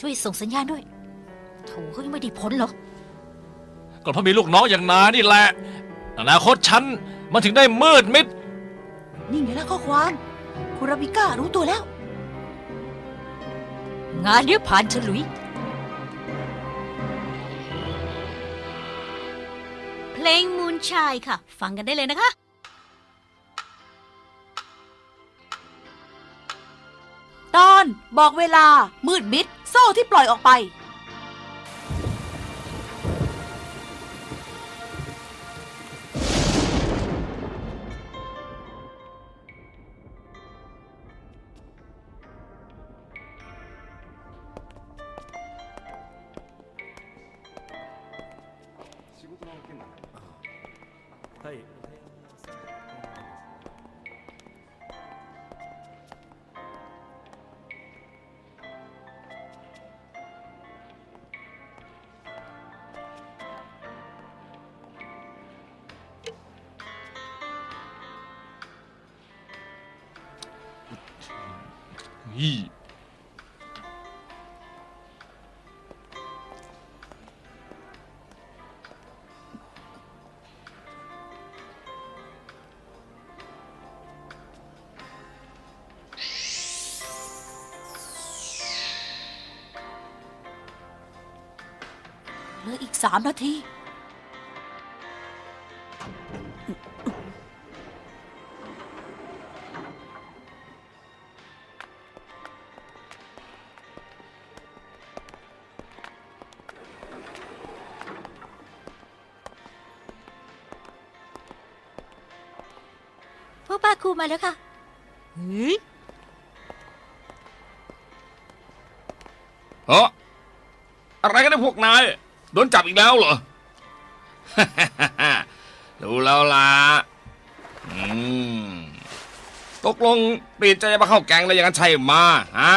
ช่วยส่งสัญญาณด้วยโถเขายังไม่ได้ผลหรอกก็เพราะมีลูกน้องอย่างนายนี่แหละอนาคตฉันมันถึงได้มืดมิด นี่ไงล่ะข้อความคุราบิก้ารู้ตัวแล้ว งานเนี้ยผ่านฉลุย เพลงมูนชายค่ะ ฟังกันได้เลยนะคะ ตอนบอกเวลามืดมิด โซ่ที่ปล่อยออกไป อีเหลืออีกสามนาที ครูมาแล้วค่ะเฮ้ยเฮ้ออะไรกันเนี่ยพวกนาย โดนจับอีกแล้วเหรอ ดูแล้วล่ะอืมตกลงเปลี่ยนใจมาเข้าแกงเลยอย่างนั้นใช่มาฮะ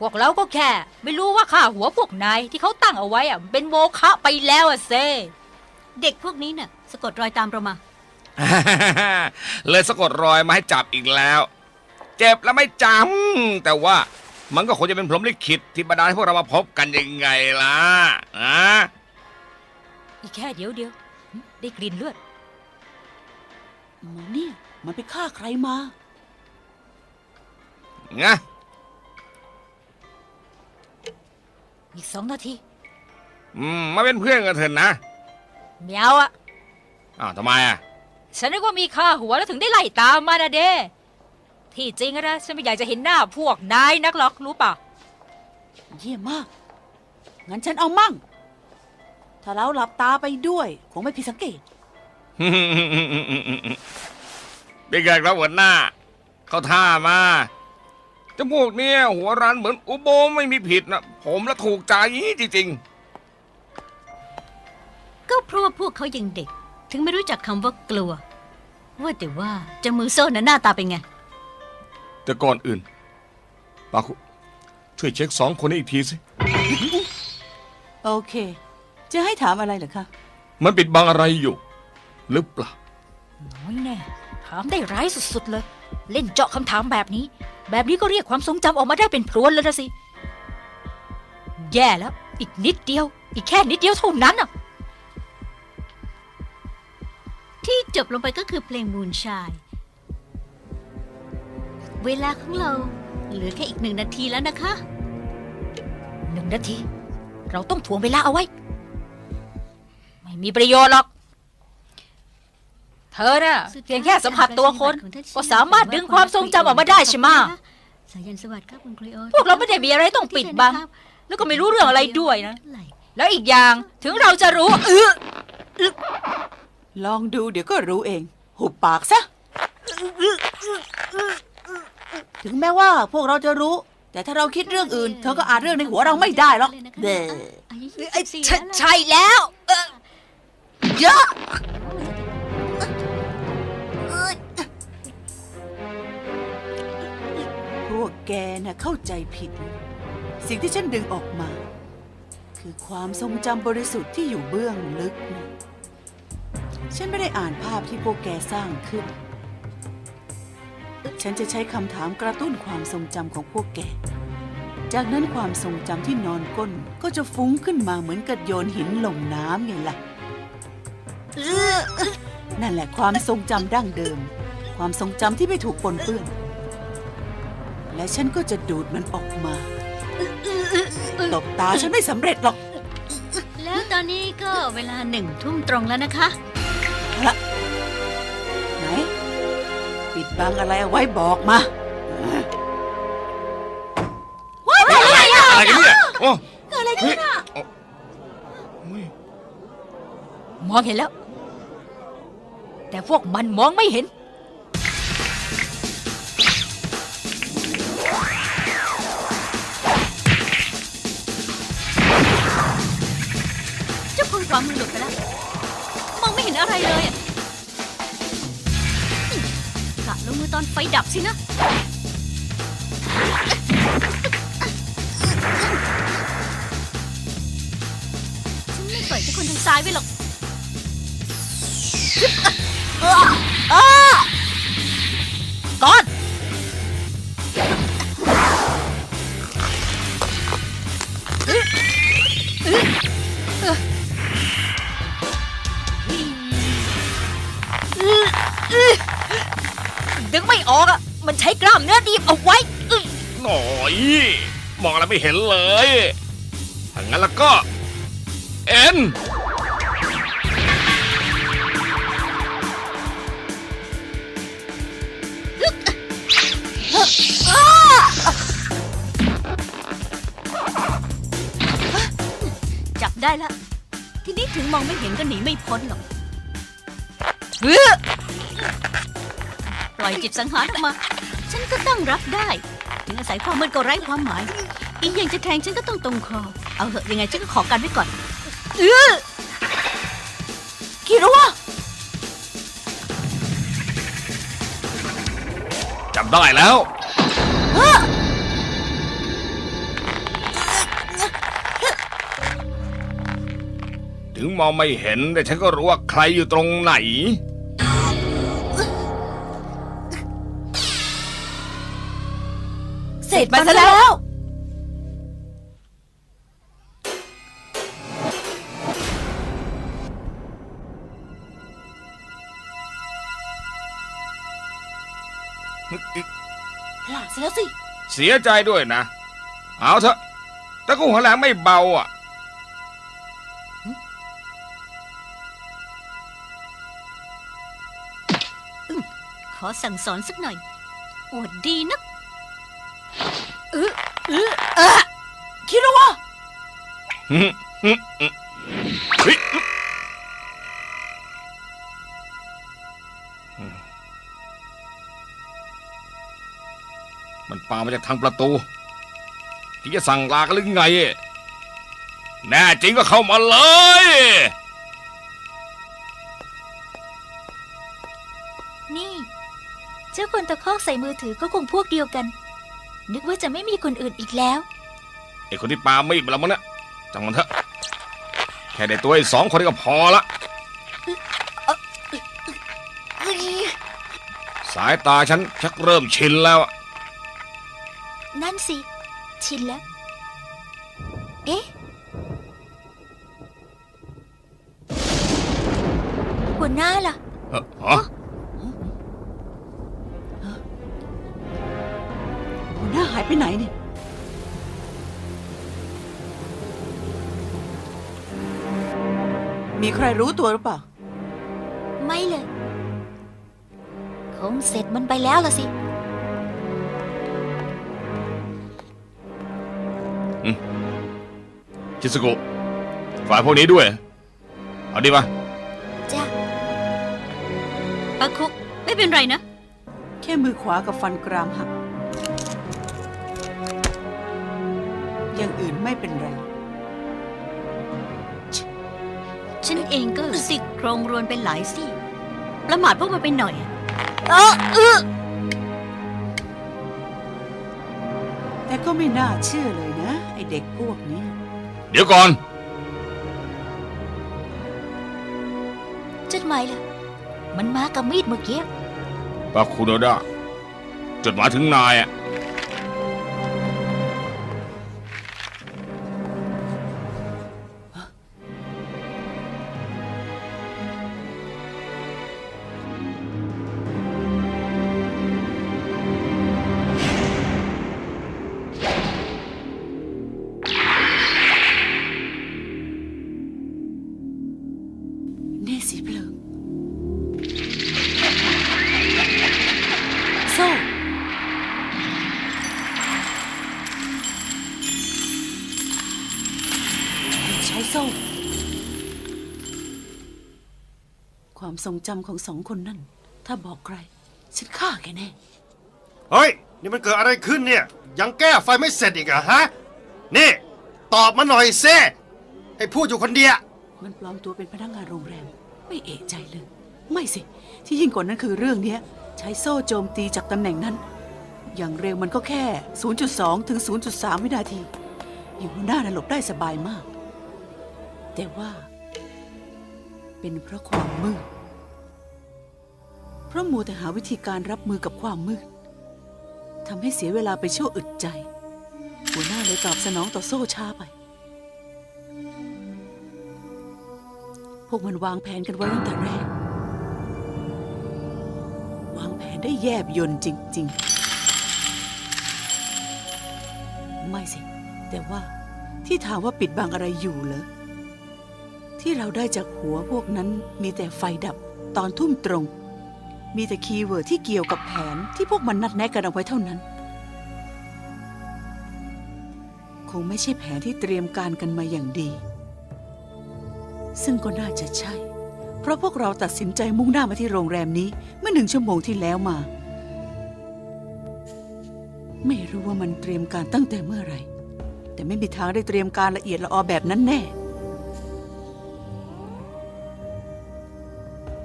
พวกเราก็แค่ ไม่รู้ว่าค่าหัวพวกนายที่เขาตั้งเอาไว้อะมันเป็นโมฆะไปแล้วอะเซ เด็กพวกนี้น่ะ สะกดรอยตามเรามา เลยสะกดรอยมาให้จับอีกแล้ว เจ็บแล้วไม่จำแต่ว่ามันก็คงจะเป็นพรหมลิขิตที่บันดาลให้พวกเรามาพบกันยังไงล่ะอะอีกแค่เดียวเดียวหึได้กลิ่นเลือดมันเนี่ย มันไปฆ่าใครมางะอีกสองนาทีอืมมาเป็นเพื่อนกันเถอะนะเมียวอะอ้าวทำไมอะ ฉันนึกว่ามีค่าหัวแล้วถึงได้ไล่ตามมานะเด้ที่จริงอะนะฉันไม่อยากจะเห็นหน้าพวกนายนักหรอกรู้ป่ะเยี่ยมมาก งั้นฉันเอามั่ง ถ้าเราหลับตาไปด้วย คงไม่ผิดสังเกตเป็นไงครับหัวหน้า เขาท่ามาจมูกเนี่ยหัวรันเหมือนอุโบงค์ไม่มีผิดนะผมละถูกใจจริงก็เพราะว่าพวกเขายังเด็ก ถึงไม่รู้จักคำว่ากลัว ว่าแต่ว่าเจะมือโซ่น่ะหน้าตาเป็นไงๆแต่ก่อนอื่นปาคุช่วยเช็คสองคนนี้อีกทีสิ โอเค จะให้ถามอะไรเหรอคะ มันปิดบังอะไรอยู่ หรือเปล่า น้อยแน่ถามได้ร้ายสุดๆเลย เล่นเจาะคำถามแบบนี้ แบบนี้ก็เรียกความทรงจำออกมาได้เป็นพรวนแล้วนะสิ แย่แล้ว อีกนิดเดียว อีกแค่นิดเดียวเท่านั้นอะ ที่จบลงไปก็คือเพลงมูนชาย เวลาของเราเหลือแค่อีกหนึ่งนาทีแล้วนะคะ หนึ่งนาที เราต้องถ่วงเวลาเอาไว้ ไม่มีประโยชน์หรอก เธอน่ะเพียงแค่สัมผัสตัวคน ก็สามารถดึงความทรงจำออกมาได้ใช่ไหมะสายันสวัสดิ์ครับคุณครีโอพวกเราไม่ได้มีอะไรต้องปิดบัง แล้วก็ไม่รู้เรื่องอะไรด้วยนะ แล้วอีกอย่างถึงเราจะรู้เออ ลองดูเดี๋ยวก็รู้เอง หุบปากซะ ถึงแม้ว่าพวกเราจะรู้ แต่ถ้าเราคิดเรื่องอื่น เธอก็อ่านเรื่องในหัวเราไม่ได้หรอกเด้เอ้ยใช่ใช่แล้วเออเยอะพวกแกน่ะเข้าใจผิด สิ่งที่ฉันดึงออกมา คือความทรงจำบริสุทธิ์ที่อยู่เบื้องลึกนะ ฉันไม่ได้อ่านภาพที่พวกแกสร้างขึ้น ฉันจะใช้คำถามกระตุ้นความทรงจำของพวกแก จากนั้นความทรงจำที่นอนก้นก็จะฟุ้งขึ้นมาเหมือนกับโยนหินลงน้ำไงล่ะ นั่นแหละความทรงจำดั้งเดิม ความทรงจำที่ไม่ถูกปนเปื้อน และฉันก็จะดูดมันออกมาตบตาฉันไม่สำเร็จหรอก แล้วตอนนี้ก็เวลาหนึ่งทุ่มตรงแล้วนะคะ ไหน ปิดบังอะไรเอาไว้บอกมาอะไรกันเนี่ยโอ้อะไรขึ้นอะมองเห็นแล้ว แต่พวกมันมองไม่เห็น นอะไรเลยอะกะลงมือตอนไฟดับสินะฉันไม่ปล่อยทุกคนทางซ้ายไว้หรอกก่อน ออกอะ มันใช้กล้ามเนื้อดีบเอาไว้อึ๊ยหน่อย มองอะไรไม่เห็นเลยถ้างั้นแล้วก็ เอ็นจับได้ละ ทีนี้ถึงมองไม่เห็นก็หนีไม่พ้นหรอกเฮ้อป ล่อยจิตสังหารออกมา ฉันก็ต้องรับได้ ถึงอาศัยความมืดก็ไร้ความหมาย อีกอย่างจะแทงฉันก็ต้องตรงคอ เอาเหอะยังไงฉันก็ขอกันไว้ก่อนคิดว่าจับได้แล้วถึงมองไม่เห็นแต่ฉันก็รู้ว่าใครอยู่ตรงไหน พลาดซะแล้วสิ เสียใจด้วยนะ เอาเถอะแต่กูหัวแหลมไม่เบาอะ ขอสั่งสอนสักหน่อยอวดดีนักคิดว่าหึหึหึเฮ้ย ปามาจากทางประตู ที่จะสั่งลากันหรือไง แน่จริงก็เข้ามาเลย นี่ เจ้าคนตะคอกใส่มือถือก็คงพวกเดียวกัน นึกว่าจะไม่มีคนอื่นอีกแล้ว ไอ้คนที่ปาไม่มาแล้วมั้งเนี่ยจังมันเถอะ แค่ได้ตัวไอ้สองคนนี้ก็พอละสายตาฉันชักเริ่มชินแล้วอะ นั่นสิ ชินแล้ว เอ๊ะ หัวหน้าล่ะเอ่อฮะหัวหน้าหายไปไหนเนี่ยมีใครรู้ตัวหรือเปล่า ไม่เลยงเสร็จมันไปแล้วละสิ ชิสโกะฝ่ายพวกนี้ด้วย เอาดีปะจ้ะปะคุไม่เป็นไรนะ แค่มือขวากับฟันกรามหัก อย่างอื่นไม่เป็นไร ฉันเองก็สิโครงรวนเป็นหลายซี่ประมาทพวกมันไปหน่อย เออเออแต่ก็ไม่น่าเชื่อเลยนะ ไอเด็กพวกนี้ เดี๋ยวก่อน จดหมายล่ะ มันมากับมีดเมื่อกี้ ปาคุโนดะจดหมายถึงนายอะ โซ่ ใช้โซ่ ความทรงจำของสองคนนั่น ถ้าบอกใคร ฉันฆ่าแกแน่ เฮ้ย นี่มันเกิดอะไรขึ้นเนี่ย ยังแก้ไฟไม่เสร็จอีกเหรอะฮะ นี่ ตอบมาหน่อยเซ่ให้พูดอยู่คนเดียว มันปลอมตัวเป็นพนักงานโรงแรม ไม่เอะใจเลย ไม่สิ ที่ยิ่งกว่านั้นคือเรื่องเนี้ย ใช้โซ่โจมตีจากตำแหน่งนั้น อย่างเร็วมันก็แค่ 0.2 ถึง 0.3 วินาที อยู่หน้าน่ะหลบได้สบายมาก แต่ว่า เป็นเพราะความมืด เพราะมัวแต่หาวิธีการรับมือกับความมืดทำให้เสียเวลาไปชั่วอึดใจ หัวหน้าเลยตอบสนองต่อโซ่ช้าไป พวกมันวางแผนกันไว้ตั้งแต่แรก ได้แยบยนจริง ๆ ไม่สิ แต่ว่าที่ถามว่าปิดบังอะไรอยู่เหรอ ที่เราได้จากหัวพวกนั้นมีแต่ไฟดับตอนทุ่มตรง มีแต่คีย์เวิร์ดที่เกี่ยวกับแผนที่พวกมันนัดแนะกันเอาไว้เท่านั้น คงไม่ใช่แผนที่เตรียมการกันมาอย่างดี ซึ่งก็น่าจะใช่ เพราะพวกเราตัดสินใจมุ่งหน้ามาที่โรงแรมนี้ เมื่อหนึ่งชั่วโมงที่แล้วมา ไม่รู้ว่ามันเตรียมการตั้งแต่เมื่อไหร่ แต่ไม่มีทางได้เตรียมการละเอียดละออแบบนั้นแน่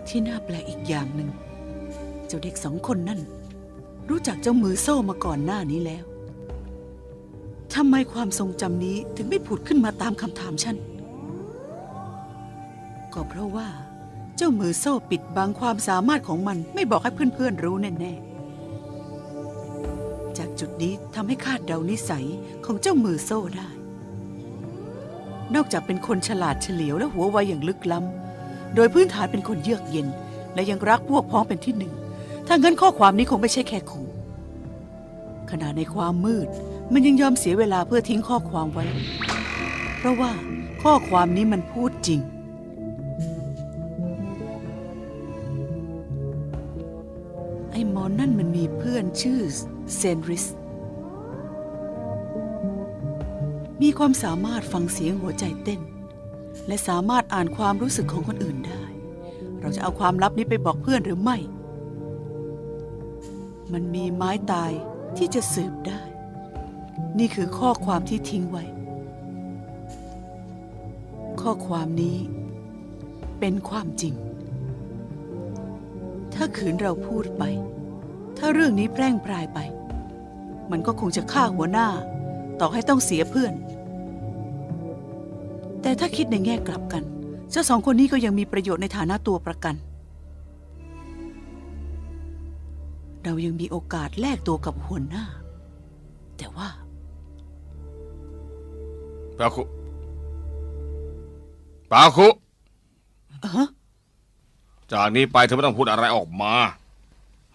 ที่น่าแปลกอีกอย่างหนึ่ง เจ้าเด็กสองคนนั่น รู้จักเจ้ามือโซ่มาก่อนหน้านี้แล้วทำไมความทรงจำนี้ถึงไม่ผุดขึ้นมาตามคำถามฉัน ก็เพราะว่า เจ้ามือโซ่ปิดบังความสามารถของมันไม่บอกให้เพื่อนๆรู้แน่ๆ จากจุดนี้ทำให้คาดเดานิสัยของเจ้ามือโซ่ได้ นอกจากเป็นคนฉลาดเฉลียวและหัวไวอย่างลึกล้ำ โดยพื้นฐานเป็นคนเยือกเย็น และยังรักพวกพ้องเป็นที่หนึ่ง ถ้างั้นข้อความนี้คงไม่ใช่แค่ขู่ขณะในความมืด มันยังยอมเสียเวลาเพื่อทิ้งข้อความไว้ เพราะว่าข้อความนี้มันพูดจริง นั่นมันมีเพื่อนชื่อเซนริส มีความสามารถฟังเสียงหัวใจเต้น และสามารถอ่านความรู้สึกของคนอื่นได้ เราจะเอาความลับนี้ไปบอกเพื่อนหรือไม่ มันมีไม้ตายที่จะสืบได้ นี่คือข้อความที่ทิ้งไว้ ข้อความนี้เป็นความจริง ถ้าขืนเราพูดไป ถ้าเรื่องนี้แพร่งพรายไป มันก็คงจะฆ่าหัวหน้า ต่อให้ต้องเสียเพื่อน แต่ถ้าคิดในแง่กลับกัน เจ้าสองคนนี้ก็ยังมีประโยชน์ในฐานะตัวประกัน เรายังมีโอกาสแลกตัวกับหัวหน้า แต่ว่าปาคุปาคุเออจากนี้ไปเธอไม่ต้องพูดอะไรออกมา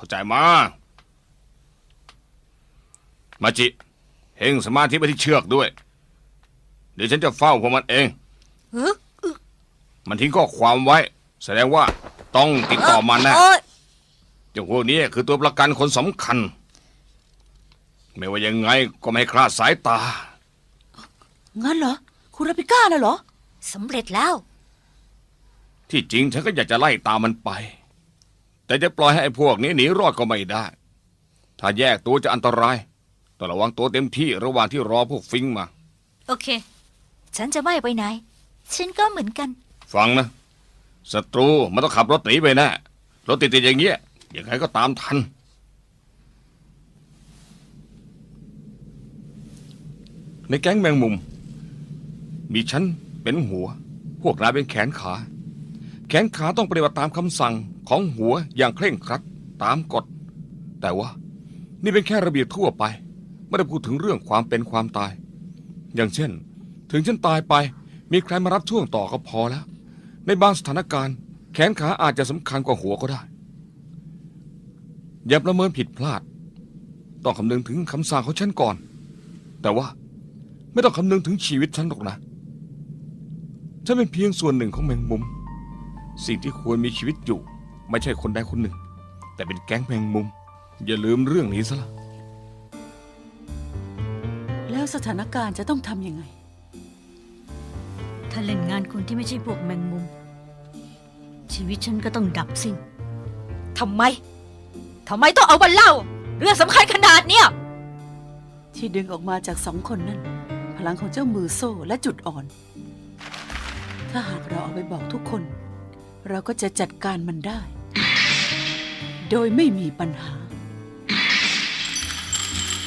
เข้าใจมา มาจิ เฮงสมาธิไปที่เชือกด้วย เดี๋ยวฉันจะเฝ้าพวกมันเอง เออมันทิ้งข้อความไว้ แสดงว่าต้องติดต่อมันนะโอ๊ยเจ้าพวกนี้คือตัวประกันคนสำคัญ ไม่ว่ายังไงก็ไม่ให้คลาดสายตา งั้นเหรอ คุณราปิก้าน่ะเหรอ สำเร็จแล้ว ที่จริงฉันก็อยากจะไล่ตามมันไป แต่จะปล่อยให้ไอ้พวกนี้หนีรอดก็ไม่ได้ ถ้าแยกตัวจะอันตรายต้องระวังตัวเต็มที่ระหว่างที่รอพวกฟิงมา โอเค ฉันจะไม่ไปไหน ฉันก็เหมือนกัน ฟังนะศัตรูมันต้องขับรถหนีไปแน่รถติดๆอย่างเงี้ยยังไงก็ตามทัน ในแก๊งแมงมุม มีฉันเป็นหัว พวกนายเป็นแขนขา แขนขาต้องปฏิบัติตามคำสั่ง ของหัวอย่างเคร่งครัดตามกฎ แต่ว่า นี่เป็นแค่ระเบียบทั่วไป ไม่ได้พูดถึงเรื่องความเป็นความตาย อย่างเช่น ถึงฉันตายไป มีใครมารับช่วงต่อก็พอแล้ว ในบางสถานการณ์ แขนขาอาจจะสำคัญกว่าหัวก็ได้ อย่าประเมินผิดพลาด ต้องคำนึงถึงคำสั่งของฉันก่อน แต่ว่าไม่ต้องคำนึงถึงชีวิตฉันหรอกนะฉันเป็นเพียงส่วนหนึ่งของแมงมุม สิ่งที่ควรมีชีวิตอยู่ ไม่ใช่คนใดคนหนึ่ง แต่เป็นแก๊งแมงมุม อย่าลืมเรื่องนี้ซะละแล้วสถานการณ์จะต้องทำยังไง ถ้าเล่นงานคนที่ไม่ใช่พวกแมงมุม ชีวิตฉันก็ต้องดับสิ้นทำไมทำไมต้องเอามาเล่า เรื่องสำคัญขนาดเนี้ยที่ดึงออกมาจากสองคนนั้น พลังของเจ้ามือโซ่และจุดอ่อน ถ้าหากเราเอาไปบอกทุกคน เราก็จะจัดการมันได้ โดยไม่มีปัญหา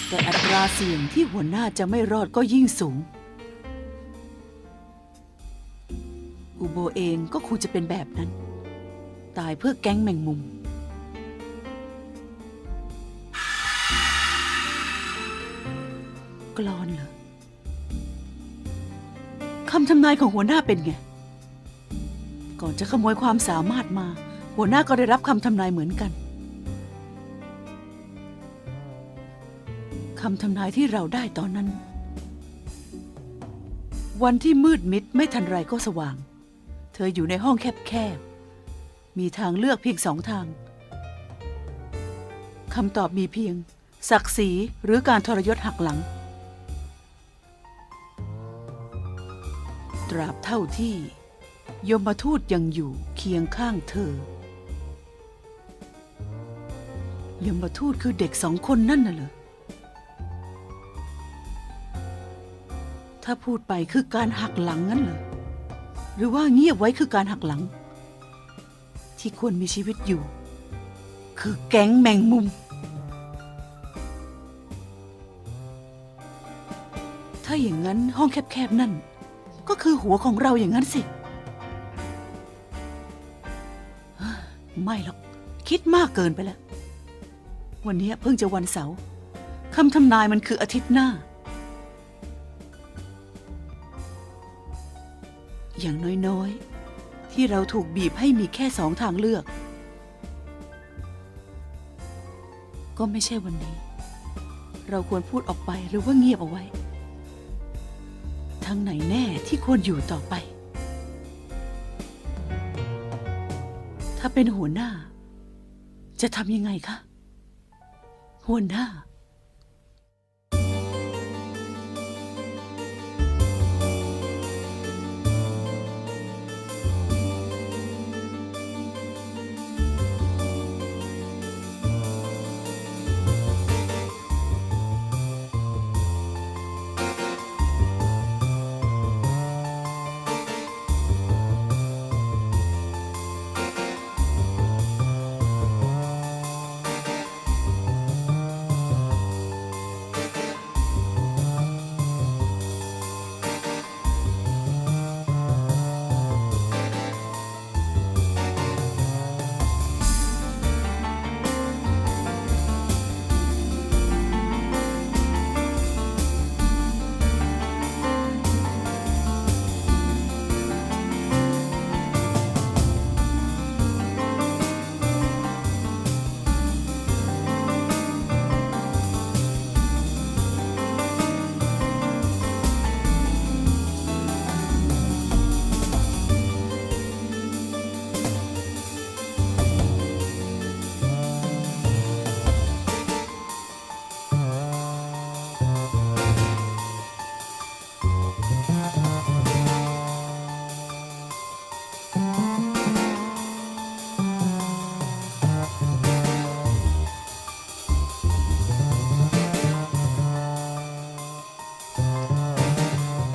แต่อัตราเสี่ยงที่หัวหน้าจะไม่รอดก็ยิ่งสูง อุโบเองก็คงจะเป็นแบบนั้น ตายเพื่อแก๊งแมงมุม กลอนเหรอคำทำนายของหัวหน้าเป็นไง ก่อนจะขโมยความสามารถมา หัวหน้าก็ได้รับคำทำนายเหมือนกันำทำนายที่เราได้ตอนนั้น วันที่มืดมิดไม่ทันไรก็สว่าง เธออยู่ในห้องแคบๆ มีทางเลือกเพียงสองทางคำตอบมีเพียง ศักดิ์ศรีหรือการทรยศหักหลัง ตราบเท่าที่ ยมทูตยังอยู่เคียงข้างเธอยมทูตคือเด็กสองคนนั่นน่ะเหรอ ถ้าพูดไปคือการหักหลังงั้นเหรอ หรือว่าเงียบไว้คือการหักหลัง ที่ควรมีชีวิตอยู่ คือแก๊งแมงมุม ถ้าอย่างนั้นห้องแคบๆนั่น ก็คือหัวของเราอย่างนั้นสิ ไม่หรอก คิดมากเกินไปแล้ว วันนี้เพิ่งจะวันเสาร์คำทำนายมันคืออาทิตย์หน้า อย่างน้อยๆ ที่เราถูกบีบให้มีแค่สองทางเลือก ก็ไม่ใช่วันนี้ เราควรพูดออกไปหรือว่าเงียบเอาไว้ ทางไหนแน่ที่ควรอยู่ต่อไป ถ้าเป็นหัวหน้า จะทำยังไงคะ หัวหน้า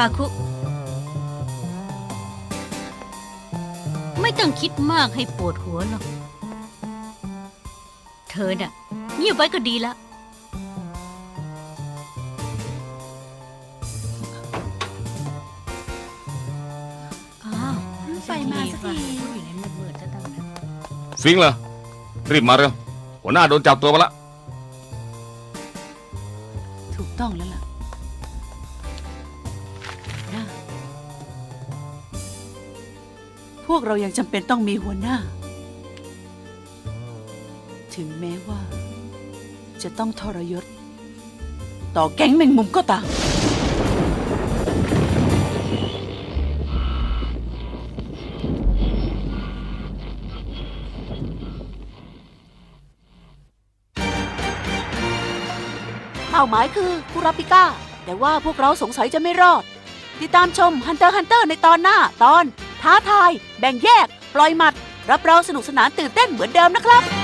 ปาคุ ไม่ต้องคิดมากให้ปวดหัวหรอก เธอน่ะเงียบไว้ก็ดีแล้ว อ้าวไฟมาสักทีอยู่ในมืดๆจะตั้งแต่ฟิงเหรอรีบมาเร็วหัวหน้าโดนจับตัวมาละ วกเรายังจำเป็นต้องมีหัวหน้า ถึงแม้ว่า จะต้องทรยศ ต่อแก๊งแมงมุมก็ตามเป้าหมายคือคุราปิก้า แต่ว่าพวกเราสงสัยจะไม่รอด ติดตามชม Hunter Hunter ในตอนหน้าตอน ท้าทาย แบ่งแยก ปล่อยหมัด รับรองสนุกสนานตื่นเต้นเหมือนเดิมนะครับ